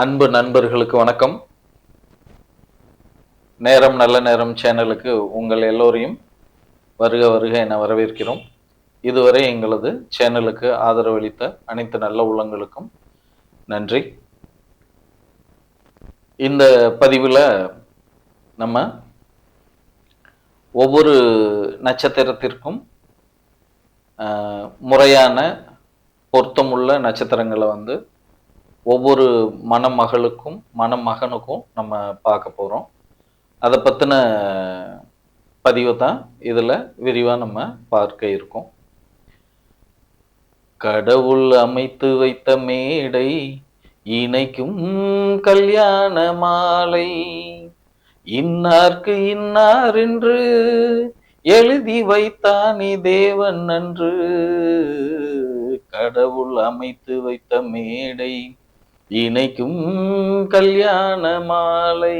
அன்பு நண்பர்களுக்கு வணக்கம். நேரம் நல்ல நேரம் சேனலுக்கு உங்கள் எல்லோரையும் வருக வருக என வரவேற்கிறோம். இதுவரை எங்களது சேனலுக்கு ஆதரவளித்த அனைத்து நல்ல உள்ளங்களுக்கும் நன்றி. இந்த பதிவில் நம்ம ஒவ்வொரு நட்சத்திரத்திற்கும் முறையான பொருத்தமுள்ள நட்சத்திரங்களை வந்து ஒவ்வொரு மணமகளுக்கும் மணமகனுக்கும் நம்ம பார்க்க போகிறோம் அதை பற்றின பதிவை தான் இதில் விரிவாக நம்ம பார்க்க இருக்கோம். கடவுள் அமைத்து வைத்த மேடை இணைக்கும் கல்யாண மாலை. இன்னார்க்கு இன்னார் என்று எழுதி வைத்தானி தேவன் அன்று. கடவுள் அமைத்து வைத்த மேடை இணைக்கும் கல்யாண மாலை.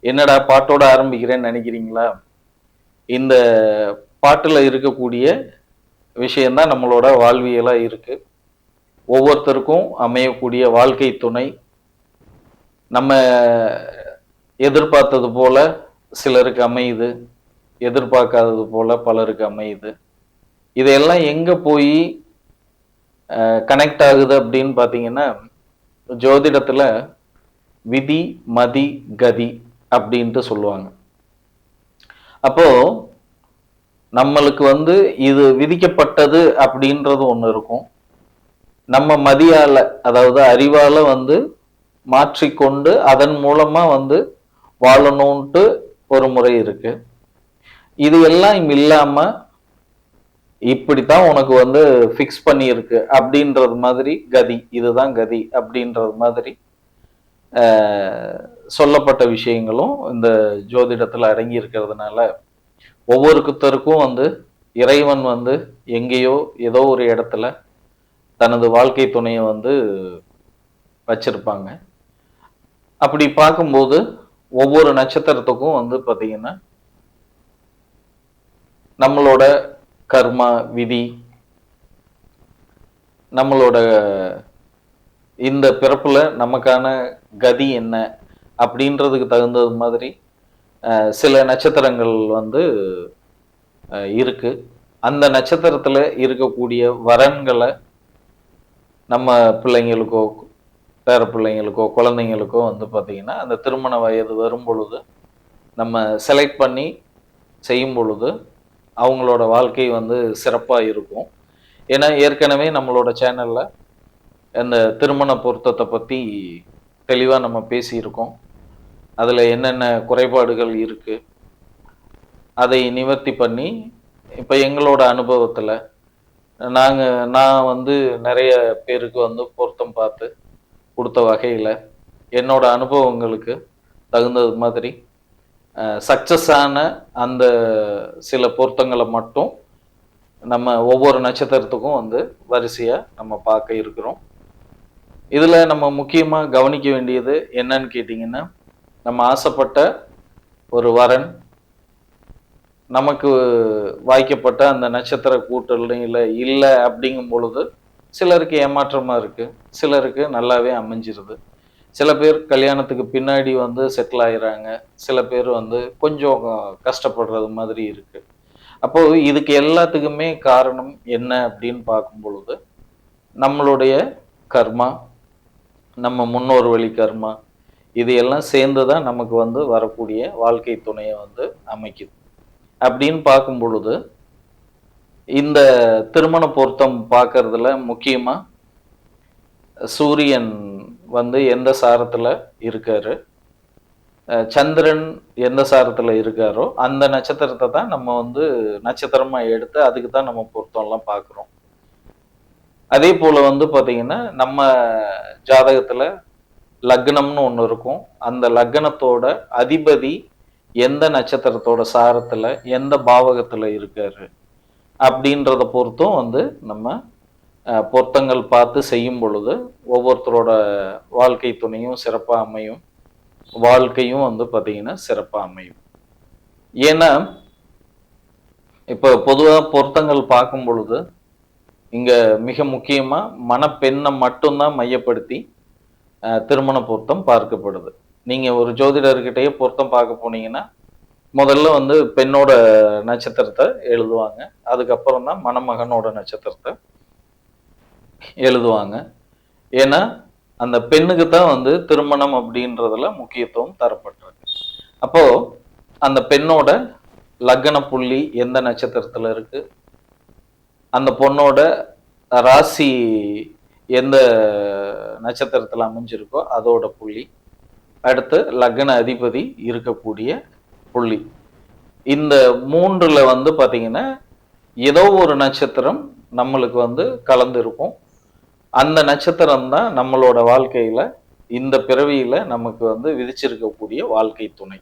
என்னடா பாட்டோட ஆரம்பிக்கிறேன்னு நினைக்கிறீங்களா? இந்த பாட்டில் இருக்கக்கூடிய விஷயந்தான் நம்மளோட வாழ்வியலாக இருக்கு. ஒவ்வொருத்தருக்கும் அமையக்கூடிய வாழ்க்கை துணை. நம்ம எதிர்பார்த்தது போல சிலருக்கு அமையுது எதிர்பார்க்காதது போல பலருக்கு அமையுது. இதையெல்லாம் எங்கே போய் கனெக்ட் ஆகுது அப்படின்னு பார்த்தீங்கன்னா ஜோதிடத்தில் விதி மதி கதி அப்படின்ட்டு சொல்லுவாங்க. அப்போ நம்மளுக்கு வந்து இது விதிக்கப்பட்டது அப்படின்றது ஒன்று இருக்கும். நம்ம மதியால அதாவது அறிவால வந்து மாற்றிக்கொண்டு அதன் மூலமா வந்து வாழணும்ன்ட்டு ஒரு முறை இருக்கு. இது எல்லாம் இல்லாம இப்படித்தான் உனக்கு வந்து ஃபிக்ஸ் பண்ணியிருக்கு அப்படின்றது மாதிரி கதி இதுதான் கதி அப்படின்றது மாதிரி சொல்லப்பட்ட விஷயங்களும் இந்த ஜோதிடத்தில் அடங்கி இருக்கிறதுனால ஒவ்வொருத்தருக்கும் வந்து இறைவன் வந்து எங்கேயோ ஏதோ ஒரு இடத்துல தனது வாழ்க்கை துணையை வந்து வச்சிருப்பாங்க. அப்படி பார்க்கும்போது ஒவ்வொரு நட்சத்திரத்துக்கும் வந்து பார்த்திங்கன்னா நம்மளோட கர்மா விதி. நம்மளோட இந்த பிறப்பில் நமக்கான கதி என்ன அப்படின்றதுக்கு தகுந்தது மாதிரி சில நட்சத்திரங்கள் வந்து இருக்குது அந்த நட்சத்திரத்தில் இருக்கக்கூடிய வரன்களை நம்ம பிள்ளைங்களுக்கோ பேர பிள்ளைங்களுக்கோ குழந்தைங்களுக்கோ வந்து பார்த்திங்கன்னா அந்த திருமண வயது வரும் பொழுது நம்ம செலக்ட் பண்ணி செய்யும் பொழுது அவங்களோட வாழ்க்கை வந்து சிறப்பாக இருக்கும். ஏன்னா ஏற்கனவே நம்மளோட சேனலில் அந்த திருமண பொருத்தத்தை பற்றி தெளிவாக நம்ம பேசியிருக்கோம். அதில் என்னென்ன குறைபாடுகள் இருக்குது அதை நிவர்த்தி பண்ணி இப்போ எங்களோட அனுபவத்தில் நாங்கள் நான் வந்து நிறைய பேருக்கு வந்து பொருத்தம் பார்த்து கொடுத்த வகையில் என்னோட அனுபவங்களுக்கு தகுந்தது மாதிரி சக்சஸ் ஆன அந்த சில பொருத்தங்களை மட்டும் நம்ம ஒவ்வொரு நட்சத்திரத்துக்கும் வந்து வரிசையாக நம்ம பார்க்க இருக்கிறோம். இதில் நம்ம முக்கியமாக கவனிக்க வேண்டியது என்னன்னு கேட்டிங்கன்னா நம்ம ஆசைப்பட்ட ஒரு வரன் நமக்கு வாய்க்கப்பட்ட அந்த நட்சத்திர கூட்டணியில் இல்லை அப்படிங்கும் பொழுது சிலருக்கு ஏமாற்றமாக இருக்குது சிலருக்கு நல்லாவே அமைஞ்சிருது. சில பேர் கல்யாணத்துக்கு பின்னாடி வந்து செட்டில் ஆயிறாங்க. சில பேர் வந்து கொஞ்சம் கஷ்டப்படுறது மாதிரி இருக்கு. அப்போது இதுக்கு எல்லாத்துக்குமே காரணம் என்ன அப்படின்னு பார்க்கும் பொழுது நம்மளுடைய கர்மா நம்ம முன்னோர் வழி கர்மா இது எல்லாம் சேர்ந்து தான் நமக்கு வந்து வரக்கூடிய வாழ்க்கை துணையை வந்து அமைக்குது. அப்படின்னு பார்க்கும் பொழுது இந்த திருமண பொருத்தம் பார்க்கறதுல முக்கியமாக சூரியன் வந்து எந்த சாரத்தில் இருக்காரு? சந்திரன் எந்த சாரத்தில் இருக்காரோ அந்த நட்சத்திரத்தை தான் நம்ம வந்து நட்சத்திரமாக எடுத்து அதுக்கு தான் நம்ம பொருத்தம்லாம் பார்க்குறோம். அதே போல் வந்து பார்த்திங்கன்னா நம்ம ஜாதகத்தில் லக்னம்னு ஒன்று இருக்கும். அந்த லக்னத்தோட அதிபதி எந்த நட்சத்திரத்தோட சாரத்தில் எந்த பாவகத்தில் இருக்காரு? அப்படின்றத பொறுத்தும் வந்து நம்ம பொருத்தங்கள் பார்த்து செய்யும் பொழுது ஒவ்வொருத்தரோட வாழ்க்கை துணையும் சிறப்பாக அமையும் வாழ்க்கையும் வந்து பார்த்திங்கன்னா சிறப்பாக அமையும் ஏன்னா இப்போ பொதுவாக பொருத்தங்கள் பார்க்கும் பொழுது இங்கே மிக முக்கியமாக மணப்பெண்ணை மட்டும்தான் மையப்படுத்தி திருமண பொருத்தம் பார்க்கப்படுது. நீங்கள் ஒரு ஜோதிடர்கிட்டயே பொருத்தம் பார்க்க போனீங்கன்னா முதல்ல வந்து பெண்ணோட நட்சத்திரத்தை எழுதுவாங்க. அதுக்கப்புறம் தான் மணமகனோட நட்சத்திரத்தை எழுதுவாங்க. ஏன்னா அந்த பெண்ணுக்கு தான் வந்து திருமணம் அப்படின்றதுல முக்கியத்துவம் தரப்பட்டிருக்கு அப்போ அந்த பெண்ணோட லக்ன புள்ளி எந்த நட்சத்திரத்துல இருக்கு? அந்த பொண்ணோட ராசி எந்த நட்சத்திரத்துல அமைஞ்சிருக்கோ அதோட புள்ளி. அடுத்து லக்ன அதிபதி இருக்கக்கூடிய புள்ளி. இந்த மூன்றுல வந்து பார்த்தீங்கன்னா ஏதோ ஒரு நட்சத்திரம் நம்மளுக்கு வந்து கலந்து இருக்கும் அந்த நட்சத்திரம் தான் நம்மளோட வாழ்க்கையில இந்த பிறவியில நமக்கு வந்து விதிச்சிருக்கக்கூடிய வாழ்க்கை துணை.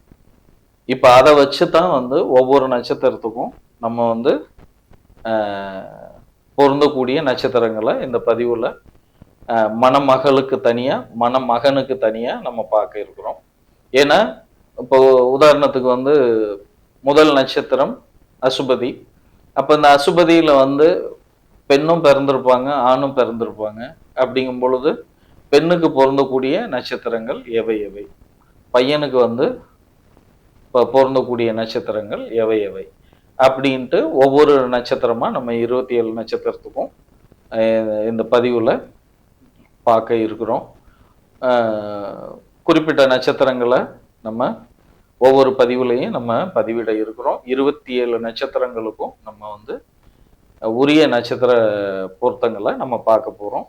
இப்போ அதை வச்சு தான் வந்து ஒவ்வொரு நட்சத்திரத்துக்கும் நம்ம வந்து பொருந்தக்கூடிய நட்சத்திரங்களை இந்த பதிவில் மணமகளுக்கு தனியாக மணமகனுக்கு தனியாக நம்ம பார்க்க இருக்கிறோம். ஏன்னா இப்போ உதாரணத்துக்கு வந்து முதல் நட்சத்திரம் அசுபதி. அப்போ இந்த அசுபதியில் வந்து பெண்ணும் பிறந்திருப்பாங்க ஆணும் பிறந்திருப்பாங்க. அப்படிங்கும் பொழுது பெண்ணுக்கு பொருந்தக்கூடிய நட்சத்திரங்கள் எவை எவை? பையனுக்கு வந்து இப்போ பொருந்தக்கூடிய நட்சத்திரங்கள் எவை எவை? அப்படின்ட்டு ஒவ்வொரு நட்சத்திரமாக நம்ம இருபத்தி ஏழு நட்சத்திரத்துக்கும் இந்த பதிவில் பார்க்க இருக்கிறோம். குறிப்பிட்ட நட்சத்திரங்களை நம்ம ஒவ்வொரு பதிவுலையும் நம்ம பதிவிட இருக்கிறோம். இருபத்தி ஏழு நட்சத்திரங்களுக்கும் நம்ம வந்து உரிய நட்சத்திர பொருத்தங்களை நம்ம பார்க்க போகிறோம்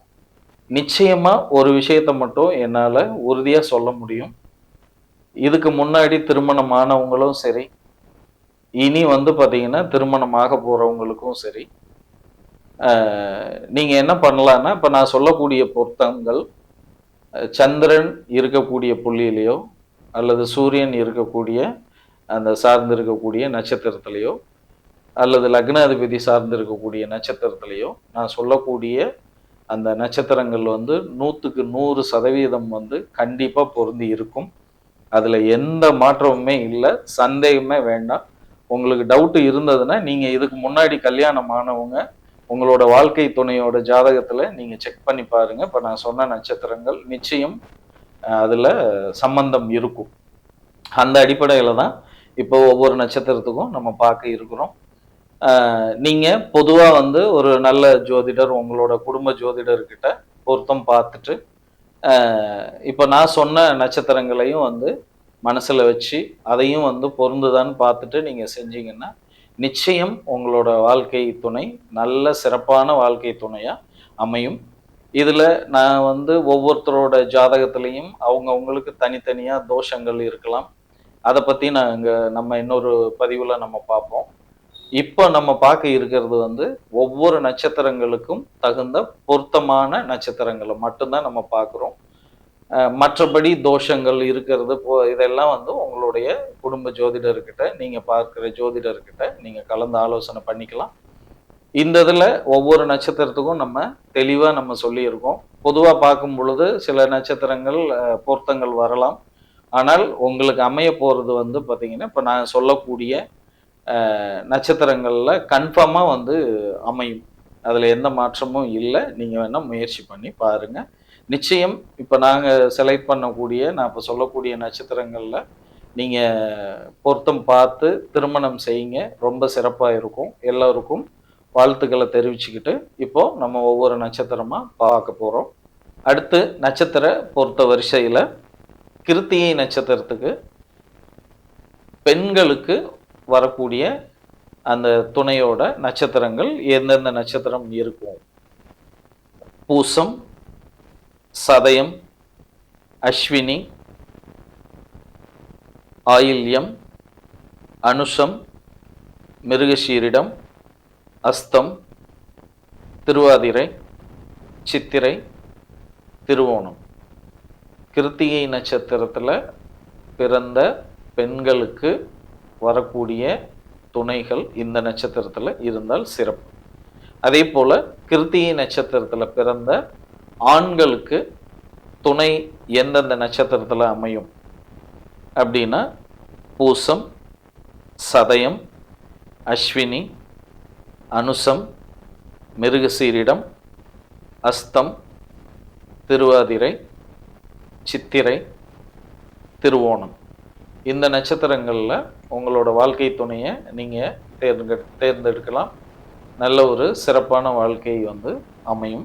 நிச்சயமாக ஒரு விஷயத்தை மட்டும் என்னால் உறுதியாக சொல்ல முடியும். இதுக்கு முன்னாடி திருமணம் ஆனவங்களும் சரி இனி வந்து பார்த்தீங்கன்னா திருமணம் ஆக சரி நீங்கள் என்ன பண்ணலான்னா இப்போ நான் சொல்லக்கூடிய பொருத்தங்கள் சந்திரன் இருக்கக்கூடிய புள்ளியிலையோ அல்லது சூரியன் இருக்கக்கூடிய அந்த சார்ந்து இருக்கக்கூடிய அல்லது லக்னாதிபதி சார்ந்து இருக்கக்கூடிய நான் சொல்லக்கூடிய அந்த நட்சத்திரங்கள் வந்து நூற்றுக்கு நூறு சதவீதம் வந்து கண்டிப்பாக பொருந்தி இருக்கும். அதில் எந்த மாற்றமுமே இல்லை சந்தேகமே வேண்டாம். உங்களுக்கு டவுட்டு இருந்ததுன்னா நீங்கள் இதுக்கு முன்னாடி கல்யாணம் ஆனவங்க உங்களோட வாழ்க்கை துணையோட ஜாதகத்தில் நீங்கள் செக் பண்ணி பாருங்க. இப்போ நான் சொன்ன நட்சத்திரங்கள் நிச்சயம் அதில் சம்பந்தம் இருக்கும். அந்த அடிப்படையில் தான் இப்போ ஒவ்வொரு நட்சத்திரத்துக்கும் நம்ம பார்க்க இருக்கிறோம். நீங்கள் பொதுவாக வந்து ஒரு நல்ல ஜோதிடர் உங்களோட குடும்ப ஜோதிடர்கிட்ட பொருத்தம் பார்த்துட்டு இப்போ நான் சொன்ன நட்சத்திரங்களையும் வந்து மனசில் வச்சு அதையும் வந்து பொருந்துதான்னு பார்த்துட்டு நீங்கள் செஞ்சீங்கன்னா நிச்சயம் உங்களோட வாழ்க்கை துணை நல்ல சிறப்பான வாழ்க்கை துணையாக அமையும். இதில் நான் வந்து ஒவ்வொருத்தரோட ஜாதகத்திலையும் அவங்கவுங்களுக்கு தனித்தனியாக தோஷங்கள் இருக்கலாம். அதை பற்றி நான் நம்ம இன்னொரு பதிவில் நம்ம பார்ப்போம். இப்போ நம்ம பார்க்க இருக்கிறது வந்து ஒவ்வொரு நட்சத்திரங்களுக்கும் தகுந்த பொருத்தமான நட்சத்திரங்களை மட்டும்தான் நம்ம பார்க்குறோம். மற்றபடி தோஷங்கள் இருக்கிறது போ இதெல்லாம் வந்து உங்களுடைய குடும்ப ஜோதிடர்கிட்ட நீங்கள் பார்க்குற ஜோதிடர்கிட்ட நீங்கள் கலந்து ஆலோசனை பண்ணிக்கலாம். இந்த இதில் ஒவ்வொரு நட்சத்திரத்துக்கும் நம்ம தெளிவாக நம்ம சொல்லியிருக்கோம். பொதுவாக பார்க்கும் பொழுது சில நட்சத்திரங்கள் பொருத்தங்கள் வரலாம். ஆனால் உங்களுக்கு அமைய போகிறது வந்து பார்த்தீங்கன்னா இப்போ நான் சொல்லக்கூடிய நட்சத்திரங்களில் கன்ஃபார்மாக வந்து அமையும். அதில் எந்த மாற்றமும் இல்லை. நீங்கள் வேணால் முயற்சி பண்ணி பாருங்கள் நிச்சயம் இப்போ நாங்கள் செலக்ட் பண்ணக்கூடிய நான் இப்போ சொல்லக்கூடிய நட்சத்திரங்களில் நீங்கள் பொருத்தம் பார்த்து திருமணம் செய்யுங்க. ரொம்ப சிறப்பாக இருக்கும். எல்லோருக்கும் வாழ்த்துக்களை தெரிவிச்சுக்கிட்டு இப்போது நம்ம ஒவ்வொரு நட்சத்திரமாக பார்க்க போகிறோம் அடுத்து நட்சத்திர பொறுத்த வரிசையில் கிருத்திகை நட்சத்திரத்துக்கு பெண்களுக்கு வரக்கூடிய அந்த துணையோட நட்சத்திரங்கள் எந்தெந்த நட்சத்திரம் இருக்கும்? பூசம் சதயம் அஸ்வினி ஆயில்யம் அனுஷம் மிருகசீரிடம் அஸ்தம் திருவாதிரை சித்திரை திருவோணம். கிருத்திகை நட்சத்திரத்தில் பிறந்த பெண்களுக்கு வரக்கூடிய துணைகள் இந்த நட்சத்திரத்தில் இருந்தால் சிறப்பு. அதே போல் கிருத்திகை நட்சத்திரத்தில் பிறந்த ஆண்களுக்கு துணை எந்தெந்த நட்சத்திரத்தில் அமையும்? அப்படின்னா பூசம் சதயம் அஸ்வினி அனுசம் மிருகசீரிடம் அஸ்தம் திருவாதிரை சித்திரை திருவோணம். இந்த நட்சத்திரங்களில் உங்களோட வாழ்க்கை துணையை நீங்கள் தேர்ந்தெடு தேர்ந்தெடுக்கலாம். நல்ல ஒரு சிறப்பான வாழ்க்கை வந்து அமையும்.